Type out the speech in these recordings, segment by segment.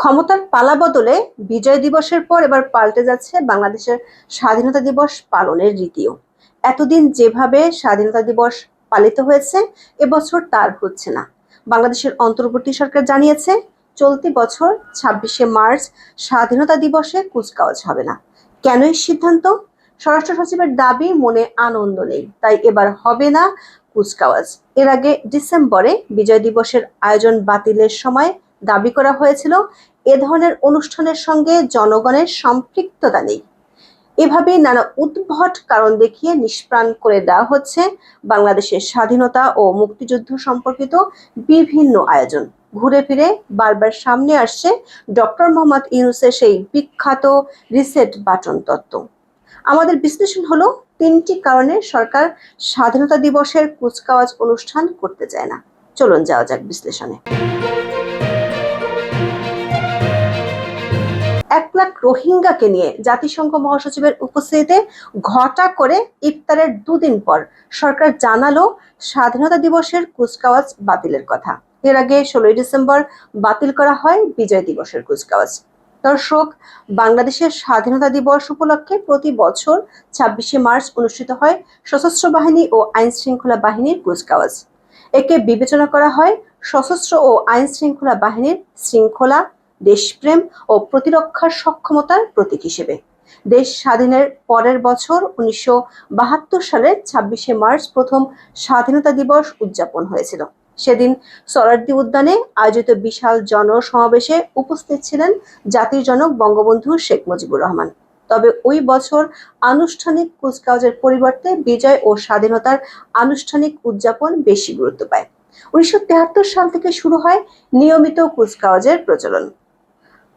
ক্ষমতার পালা বদলে বিজয় দিবসের পর এবার পাল্টে যাচ্ছে বাংলাদেশের স্বাধীনতা দিবস পালনের রীতিও। এতদিন যেভাবে স্বাধীনতা দিবস পালিত হয়েছে, এবছর তার হচ্ছে না। বাংলাদেশের অন্তর্বর্তী সরকার জানিয়েছে, চলতি বছর ছাব্বিশে মার্চ স্বাধীনতা দিবসে কুচকাওয়াজ হবে না। কেন এই সিদ্ধান্ত? স্বরাষ্ট্র সচিবের দাবি, মনে আনন্দ নেই। তাই এবার হবে না কুচকাওয়াজ। এর আগে ডিসেম্বরে বিজয় দিবসের আয়োজন বাতিলের সময় দাবি করা হয়েছিল, এ ধরনের অনুষ্ঠানের সঙ্গে জনগণের সম্পৃক্ততা নেই। এভাবে নানা উদ্ভট কারণ দেখিয়ে নিষ্প্রাণ করে দেওয়া হচ্ছে বাংলাদেশের স্বাধীনতা ও মুক্তিযুদ্ধ সম্পর্কিত বিভিন্ন আয়োজন। ঘুরে ফিরে বারবার সামনে আসছে ডক্টর মোহাম্মদ ইউনুসের সেই বিখ্যাত রিসেট বাটন তত্ত্ব। আমাদের বিশ্লেষণ হলো, তিনটি কারণে সরকার স্বাধীনতা দিবসের কুচকাওয়াজ অনুষ্ঠান করতে চায় না। চলুন যাওয়া যাক বিশ্লেষণে। এক লাখ রোহিঙ্গাকে নিয়ে জাতিসংঘ মহাসচিবের উপস্থিতিতে ঘটা করে ইফতারের দুদিন পর সরকার জানালো স্বাধীনতা দিবসের কুচকাওয়াজ বাতিলের কথা। এর আগে ষোলোই ডিসেম্বর বাতিল করা হয় বিজয় দিবসের কুচকাওয়াজ। দর্শক, বাংলাদেশের স্বাধীনতা দিবস উপলক্ষে প্রতি বছর ছাব্বিশে মার্চ অনুষ্ঠিত হয় সশস্ত্র বাহিনী ও আইন শৃঙ্খলা বাহিনীর কুচকাওয়াজ। একে বিবেচনা করা হয় সশস্ত্র ও আইন শৃঙ্খলা বাহিনীর শৃঙ্খলা দেশপ্রেম ও প্রতিরক্ষার সক্ষমতার প্রতীক হিসেবে। দেশ স্বাধীনের পরের বছর উনিশশো বাহাত্তর সালের ছাব্বিশে মার্চ প্রথম স্বাধীনতা দিবস উদযাপন হয়েছিল। সেদিন সরার্দি উদ্যানে আয়োজিত বিশাল জনসমাবেশে উপস্থিত ছিলেন জাতির জনক বঙ্গবন্ধু শেখ মুজিবুর রহমান। তবে ওই বছর আনুষ্ঠানিক কুচকাওয়াজের পরিবর্তে বিজয় ও স্বাধীনতার আনুষ্ঠানিক উদযাপন বেশি গুরুত্ব পায়। উনিশশো সাল থেকে শুরু হয় নিয়মিত কুচকাওয়াজের প্রচলন।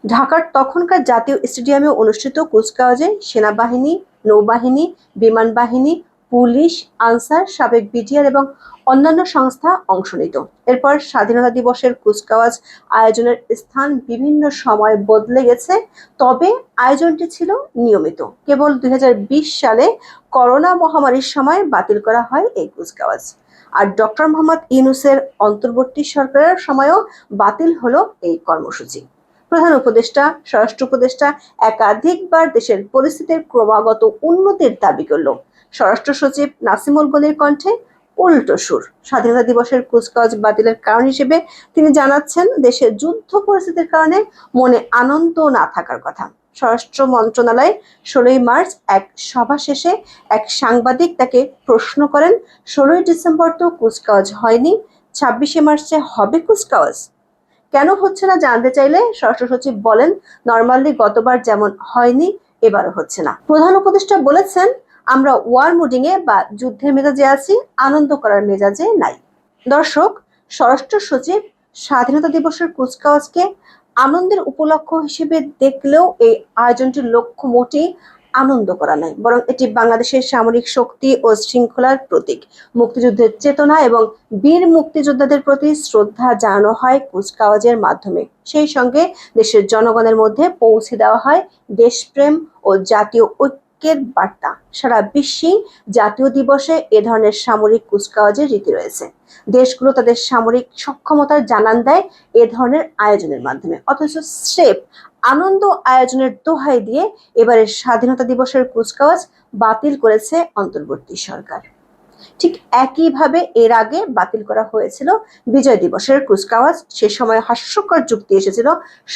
ঢাকার তখনকার জাতীয় স্টেডিয়ামে অনুষ্ঠিত কুচকাওয়াজে সেনাবাহিনী, নৌবাহিনী, বিমান বাহিনী, পুলিশ, আনসার, সাবেক বিটিআর এবং অন্যান্য সংস্থা অংশ নিত। এরপর স্বাধীনতা দিবসের কুচকাওয়াজ আয়োজনের স্থান বিভিন্ন সময় বদলে গেছে, তবে আয়োজনটি ছিল নিয়মিত। কেবল দুই হাজার বিশ সালে করোনা মহামারীর সময় বাতিল করা হয় এই কুচকাওয়াজ। আর ডক্টর মোহাম্মদ ইউনুসের অন্তর্বর্তী সরকারের সময়ও বাতিল হলো এই কর্মসূচি। প্রধান উপদেষ্টা, স্বরাষ্ট্র উপদেষ্টা একাধিকবার দেশের পরিস্থিতির ক্রমাগত উন্নতির দাবি করল। স্বরাষ্ট্র সচিব নাসিমুল গনির কণ্ঠে উল্টো সুর। স্বাধীনতা দিবসের কুচকাওয়াজ বাতিলের কারণ হিসেবে তিনি জানাচ্ছেন দেশের যুদ্ধ পরিস্থিতির কারণে মনে আনন্দ না থাকার কথা। স্বরাষ্ট্র মন্ত্রণালয় ষোলোই মার্চ এক সভা শেষে এক সাংবাদিক তাকে প্রশ্ন করেন, ষোলোই ডিসেম্বর তো কুচকাওয়াজ হয়নি, ছাব্বিশে মার্চে হবে কুচকাওয়াজ? কেন হচ্ছে না জানতে চাইলে স্বরাষ্ট্র সচিব বলেন, নর্মালি গতবার যেমন হয়নি, এবারও হচ্ছে না। প্রধান উপদেষ্টা বলেছেন, আমরা ওয়ার মুডিং এ বা যুদ্ধের মেজাজে আছি, আনন্দ করার মেজাজে নাই। দর্শক, স্বরাষ্ট্র সচিব স্বাধীনতা দিবসের কুচকাওয়াজকে আনন্দের উপলক্ষ হিসেবে দেখলেও এই আয়োজনটির লক্ষ্য মোটেই আনন্দ করা নয় বরং এটি বাংলাদেশের সামরিক শক্তি ও শৃঙ্খলার প্রতীক। মুক্তিযুদ্ধের চেতনা এবং বীর মুক্তিযোদ্ধাদের প্রতি শ্রদ্ধা জানানো হয় কুচকাওয়াজের মাধ্যমে। সেই সঙ্গে দেশের জনগণের মধ্যে পৌঁছে দেওয়া হয় দেশপ্রেম ও জাতীয় ঐক্যের বার্তা। সারা বিশ্বেই জাতীয় দিবসে এ ধরনের সামরিক কুচকাওয়াজের রীতি রয়েছে। দেশগুলো তাদের সামরিক সক্ষমতার জানান দেয় এ ধরনের আয়োজনের মাধ্যমে। অথচ স্রেফ আনন্দ আয়োজনের দোহাই দিয়ে এবারের স্বাধীনতা দিবসের কুচকাওয়াজ বাতিল করেছে অন্তর্বর্তী সরকার। ঠিক একইভাবে এর আগে বাতিল করা হয়েছিল বিজয় দিবসের কুচকাওয়াজ। সে সময় হাস্যকর যুক্তি এসেছিল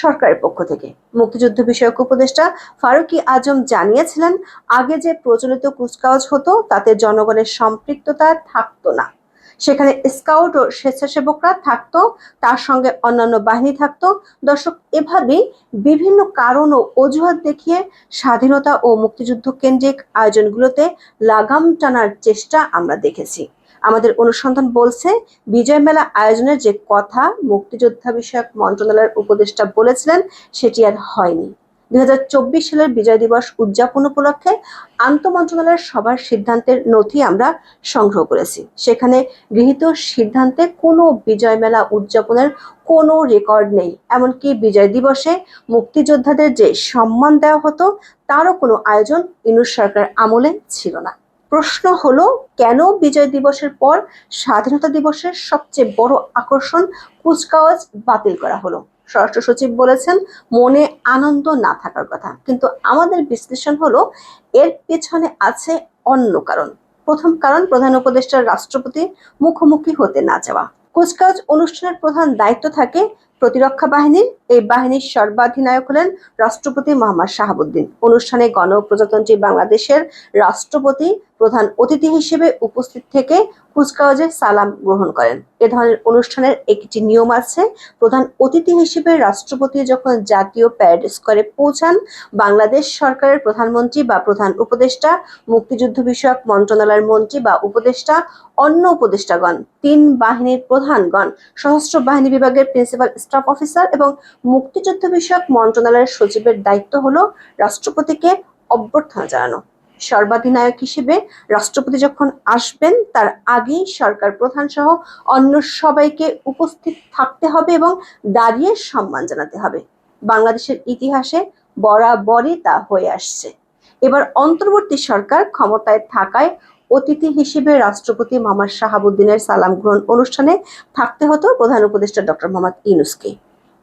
সরকারের পক্ষ থেকে। মুক্তিযুদ্ধ বিষয়ক উপদেষ্টা ফারুকি আজম জানিয়েছিলেন, আগে যে প্রচলিত কুচকাওয়াজ হতো, তাতে জনগণের সম্পৃক্ততা থাকতো না। সেখানে স্কাউট ও স্বেচ্ছাসেবকরা থাকতো, তার সঙ্গে অন্যান্য বাহিনী থাকতো। দর্শক, এভাবেই বিভিন্ন কারণ ও অজুহাত দেখিয়ে স্বাধীনতা ও মুক্তিযুদ্ধ কেন্দ্রিক আয়োজনগুলোতে লাগাম টানার চেষ্টা আমরা দেখেছি। আমাদের অনুসন্ধান বলছে, বিজয় মেলা আয়োজনের যে কথা মুক্তিযোদ্ধা বিষয়ক মন্ত্রণালয়ের উপদেষ্টা বলেছিলেন, সেটি আর হয়নি। দুই হাজার চব্বিশ সালের বিজয় দিবস উদযাপন উপলক্ষে আন্তঃমন্ত্রণালয়ের সবার সিদ্ধান্তের নথি আমরা সংগ্রহ করেছি। সেখানে গৃহীত সিদ্ধান্তে কোনো বিজয় মেলা উদযাপনের কোনো রেকর্ড নেই। এমনকি বিজয় দিবসে মুক্তিযোদ্ধাদের যে সম্মান দেওয়া হতো, তারও কোনো আয়োজন ইনুস সরকার আমলে ছিল না। প্রশ্ন হলো, কেন বিজয় দিবসের পর স্বাধীনতা দিবসের সবচেয়ে বড় আকর্ষণ কুচকাওয়াজ বাতিল করা হলো? স্বরাষ্ট্র সচিব বলেছেন, মনে আনন্দ না থাকার কথা। কিন্তু আমাদের বিশ্লেষণ হলো, এর পেছনে আছে অন্য কারণ। প্রথম কারণ, প্রধান উপদেষ্টার রাষ্ট্রপতি মুখোমুখি হতে না যাওয়া কুচকাওয়াজ অনুষ্ঠানের প্রধান দায়িত্ব থাকে প্রতিরক্ষা বাহিনীর এই বাহিনীর সর্বাধিনায়ক হলেন রাষ্ট্রপতি মোহাম্মদ শাহাবুদ্দিন। অনুষ্ঠানে গণপ্রজাতন্ত্রী বাংলাদেশের রাষ্ট্রপতি প্রধান অতিথি হিসেবে উপস্থিত থেকে কুচকাওয়াজে সালাম গ্রহণ করেন। এ ধরনের অনুষ্ঠানের একটি নিয়ম আছে, প্রধান অতিথি হিসেবে রাষ্ট্রপতি যখন জাতীয় প্যারেড স্কোয়ারে পৌঁছান, বাংলাদেশ সরকারের প্রধানমন্ত্রী বা প্রধান উপদেষ্টা, মুক্তিযুদ্ধ বিষয়ক মন্ত্রণালয়ের মন্ত্রী বা উপদেষ্টা, অন্য উপদেষ্টাগণ, তিন বাহিনীর প্রধানগণ, সশস্ত্র বাহিনী বিভাগের প্রিন্সিপাল স্টাফ অফিসার এবং মুক্তিযুদ্ধ বিষয়ক মন্ত্রণালয়ের সচিবের দায়িত্ব হলো রাষ্ট্রপতিকে অভ্যর্থনা জানানো। সর্বাধিনায়ক হিসেবে রাষ্ট্রপতি যখন আসবেন, তার আগেই সরকার প্রধান সহ অন্য সবাইকে উপস্থিত থাকতে হবে এবং দাঁড়িয়ে সম্মান জানাতে হবে। বাংলাদেশের ইতিহাসে বরাবরই তা হয়ে আসছে। এবার অন্তর্বর্তী সরকার ক্ষমতায় থাকায় অতিথি হিসেবে রাষ্ট্রপতি মোহাম্মদ শাহাবুদ্দিনের সালাম গ্রহণ অনুষ্ঠানে থাকতে হতো প্রধান উপদেষ্টা ডক্টর মোহাম্মদ ইউনুসকে।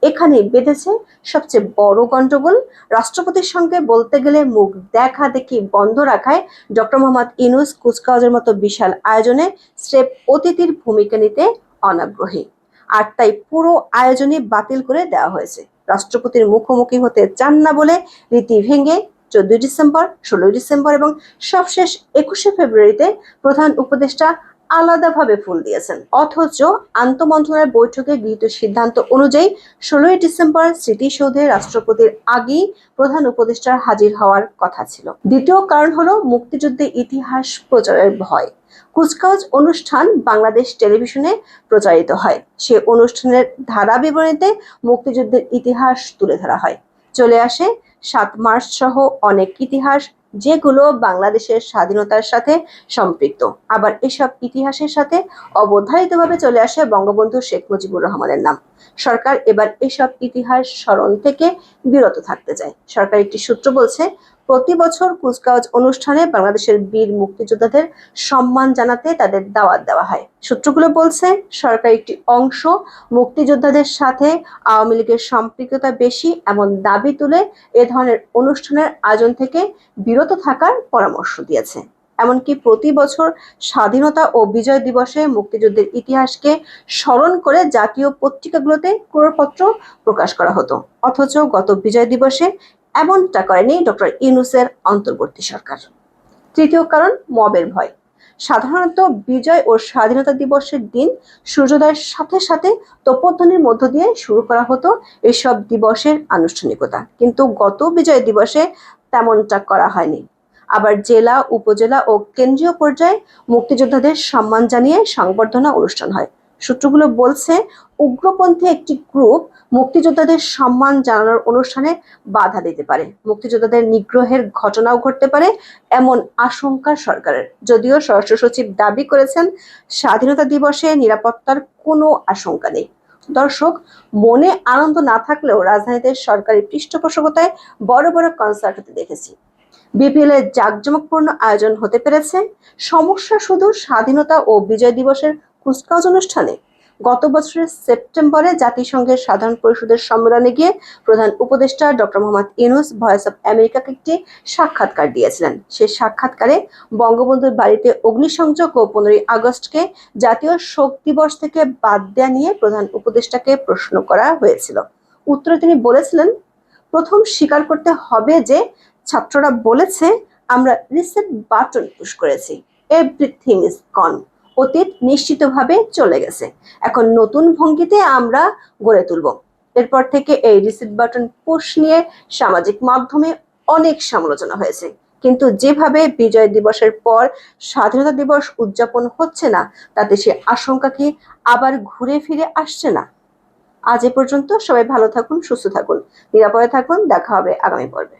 এখানে বেঁধেছে সবচেয়ে বড় গন্ডগোল। রাষ্ট্রপতির সঙ্গে বলতে গেলে মুখ দেখা দেখি বন্ধ রাখায় ডক্টর মোহাম্মদ ইনুস কুচকাওয়াজের মতো বিশাল আয়োজনে স্রেফ অতিথির ভূমিকা নিতে অনাগ্রহী। আর তাই পুরো আয়োজনই বাতিল করে দেওয়া হয়েছে। রাষ্ট্রপতির মুখোমুখি হতে চান না বলে রীতি ভেঙে চোদ্দই ডিসেম্বর, ষোলোই ডিসেম্বর এবং সবশেষ একুশে ফেব্রুয়ারিতে প্রধান উপদেষ্টা আলাদাভাবে ফুল দিয়েছেন। অথচ আন্তমন্ত্রণালয় বৈঠকে গৃহীত সিদ্ধান্ত অনুযায়ী ষোলোই ডিসেম্বর স্মৃতিসৌধে রাষ্ট্রপতির আগেই প্রধান উপদেষ্টার হাজির হওয়ার কথা ছিল। দ্বিতীয় কারণ হলো মুক্তিযুদ্ধের ইতিহাস প্রচারের ভয়। কুচকাওয়াজ অনুষ্ঠান বাংলাদেশ টেলিভিশনে প্রচারিত হয়। সে অনুষ্ঠানের ধারা বিবরণীতে মুক্তিযুদ্ধের ইতিহাস তুলে ধরা হয়। চলে আসে সাত মার্চ সহ অনেক ইতিহাস যেগুলো বাংলাদেশের স্বাধীনতার সাথে সম্পৃক্ত। আবার এসব ইতিহাসের সাথে অবধারিতভাবে চলে আসে বঙ্গবন্ধু শেখ মুজিবুর রহমানের নাম। সরকার এবার এসব ইতিহাস স্মরণ থেকে বিরত থাকতে চায়। সরকার একটি সূত্র বলছে প্রতি বছর কুচকাওয়াজ অনুষ্ঠানে বাংলাদেশের বীর মুক্তিযোদ্ধাদের সম্মান জানাতে তাদের দাওয়াত দেওয়া হয়। সূত্রগুলো বলছে সরকার একটি অংশ মুক্তিযোদ্ধাদের সাথে আওয়ামী লীগের সম্পৃক্ততা বেশি এমন দাবি তুলে এ ধরনের অনুষ্ঠানের আয়োজন থেকে বিরত থাকার পরামর্শ দিয়েছে। এমনকি প্রতি বছর স্বাধীনতা ও বিজয় দিবসে মুক্তিযুদ্ধের ইতিহাসকে স্মরণ করে জাতীয় পত্রিকাগুলোতে ক্রোড়পত্র প্রকাশ করা হতো। অথচ গত বিজয় দিবসে এমনটা করেনি ডক্টর ইউনুসের অন্তর্বর্তী সরকার। তৃতীয় কারণ, মবের ভয়। সাধারণত বিজয় ও স্বাধীনতা দিবসের দিন সূর্যোদয়ের সাথে সাথে তোপধ্বনির মধ্য দিয়ে শুরু করা হতো এসব দিবসের আনুষ্ঠানিকতা। কিন্তু গত বিজয় দিবসে তেমনটা করা হয়নি। আবার জেলা, উপজেলা ও কেন্দ্রীয় পর্যায়ে মুক্তিযোদ্ধাদের সম্মান জানিয়ে সংবর্ধনা অনুষ্ঠান হয়। সূত্রগুলো বলছে, উগ্রপন্থী একটি গ্রুপ মুক্তিযোদ্ধাদের সম্মান জানানোর অনুষ্ঠানে বাধা দিতে পারে। মুক্তিযোদ্ধাদের নিগ্রহের ঘটনাও ঘটতে পারে এমন আশঙ্কা সরকারের। যদিও স্বরাষ্ট্র সচিব দাবি করেছেন, স্বাধীনতা দিবসে নিরাপত্তার কোনো আশঙ্কা নেই। দর্শক, মনে আনন্দ না থাকলেও রাজধানীতে সরকারি পৃষ্ঠপোষকতায় বড় বড় কনসার্ট হতে দেখেছি। বিপিএল এর জাঁকজমকপূর্ণ আয়োজন হতে পেরেছে। সমস্যা শুধু স্বাধীনতা ও বিজয় দিবসের কুচকাওয়াজ অনুষ্ঠানে গত বছরের সেপ্টেম্বরে জাতিসংঘের সাধারণ পরিষদের সম্মেলনে গিয়ে প্রধান উপদেষ্টা doctor Mohammad Yunus voice of আমেরিকাকে একটি সাক্ষাৎকার দিয়েছিলেন। সেই সাক্ষাৎকারে বঙ্গবন্ধুর বাড়িতে অগ্নিসংযোগ ও পনেরোই আগস্টকে জাতীয় শোক দিবস থেকে বাদ দেওয়া নিয়ে প্রধান উপদেষ্টাকে প্রশ্ন করা হয়েছিল। উত্তরে তিনি বলেছিলেন, প্রথম স্বীকার করতে হবে যে ছাত্ররা বলেছে, আমরা রিসেট বাটন পুশ করেছি। Everything is gone. অতীত নিশ্চিতভাবে চলে গেছে। এখন নতুন ভঙ্গিতে আমরা গড়ে তুলব। এরপর থেকে এই রিসিট বাটন পুশ নিয়ে সামাজিক মাধ্যমে অনেক সমালোচনা হয়েছে। কিন্তু যেভাবে বিজয় দিবসের পর স্বাধীনতা দিবস উদযাপন হচ্ছে না, তাতে সে আশঙ্কা কি আবার ঘুরে ফিরে আসছে না? আজ এ পর্যন্ত সবাই ভালো থাকুন, সুস্থ থাকুন, নিরাপদে থাকুন, দেখা হবে আগামী পর্বে।